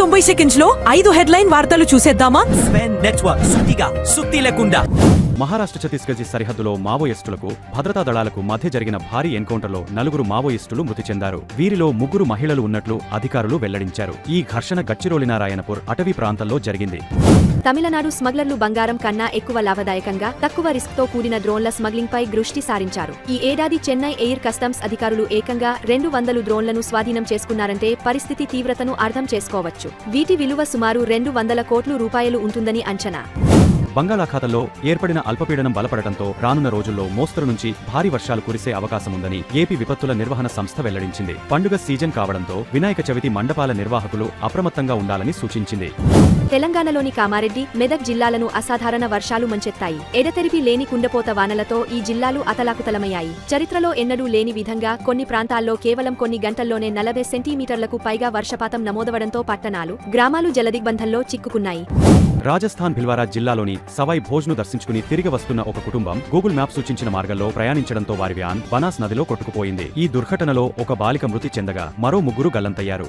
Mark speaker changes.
Speaker 1: తొంభై సెకండ్స్లో ఐదు హెడ్లైన్ వార్తలు చూసేద్దామా?
Speaker 2: నెట్వర్క్ సుత్తిగా సుత్తి లేకుండా.
Speaker 3: మహారాష్ట్ర ఛత్తీస్గఢ్ సరిహద్దులో మావోయిస్టులకు భద్రతా దళాలకు మధ్య జరిగిన భారీ ఎన్కౌంటర్లో నలుగురు మావోయిస్టులు మృతి చెందారు. వీరిలో ముగ్గురు మహిళలు ఉన్నట్లు అధికారులు వెల్లడించారు. ఈ ఘర్షణ గచ్చిరోలినారాయణపూర్ అటవీ ప్రాంతంలో జరిగింది.
Speaker 4: తమిళనాడు స్మగ్లర్లు బంగారం కన్నా ఎక్కువ లాభదాయకంగా తక్కువ రిస్క్తో కూడిన డ్రోన్ల స్మగ్లింగ్ పై దృష్టి సారించారు. ఈ ఏడాది చెన్నై ఎయిర్ కస్టమ్స్ అధికారులు ఏకంగా రెండు వందలు డ్రోన్లను స్వాధీనం చేసుకున్నారంటే పరిస్థితి తీవ్రతను అర్థం చేసుకోవచ్చు. వీటి విలువ సుమారు రెండు వందల కోట్లు రూపాయలు ఉంటుందని అంచనా.
Speaker 3: బంగాళాఖాతంలో ఏర్పడిన అల్పపీడనం బలపడటంతో రానున్న రోజుల్లో మోస్తరు నుంచి భారీ వర్షాలు కురిసే అవకాశం ఉందని ఏపీ విపత్తుల నిర్వహణ సంస్థ వెల్లడించింది. పండుగ సీజన్ కావడంతో వినాయక చవితి మండపాల నిర్వాహకులు అప్రమత్తంగా ఉండాలని సూచించింది.
Speaker 4: తెలంగాణలోని కామారెడ్డి మెదక్ జిల్లాలను అసాధారణ వర్షాలు మంచెత్తాయి. ఎడతెరిపి లేని కుండపోత వానలతో ఈ జిల్లాలు అతలాకుతలమయ్యాయి. చరిత్రలో ఎన్నడూ లేని విధంగా కొన్ని ప్రాంతాల్లో కేవలం కొన్ని గంటల్లోనే నలభై సెంటీమీటర్లకు పైగా వర్షపాతం నమోదవడంతో పట్టణాలు గ్రామాలు జలదిగ్బంధంలో చిక్కుకున్నాయి.
Speaker 3: రాజస్థాన్ భిల్వారా జిల్లాలోని సవాయ్ భోజ్ను దర్శించుకుని తిరిగి వస్తున్న ఒక కుటుంబం గూగుల్ మ్యాప్ సూచించిన మార్గంలో ప్రయాణించడంతో వారి వ్యాన్ బనాస్ నదిలో కొట్టుకుపోయింది. ఈ దుర్ఘటనలో ఒక బాలిక మృతి చెందగా మరో ముగ్గురు గల్లంతయ్యారు.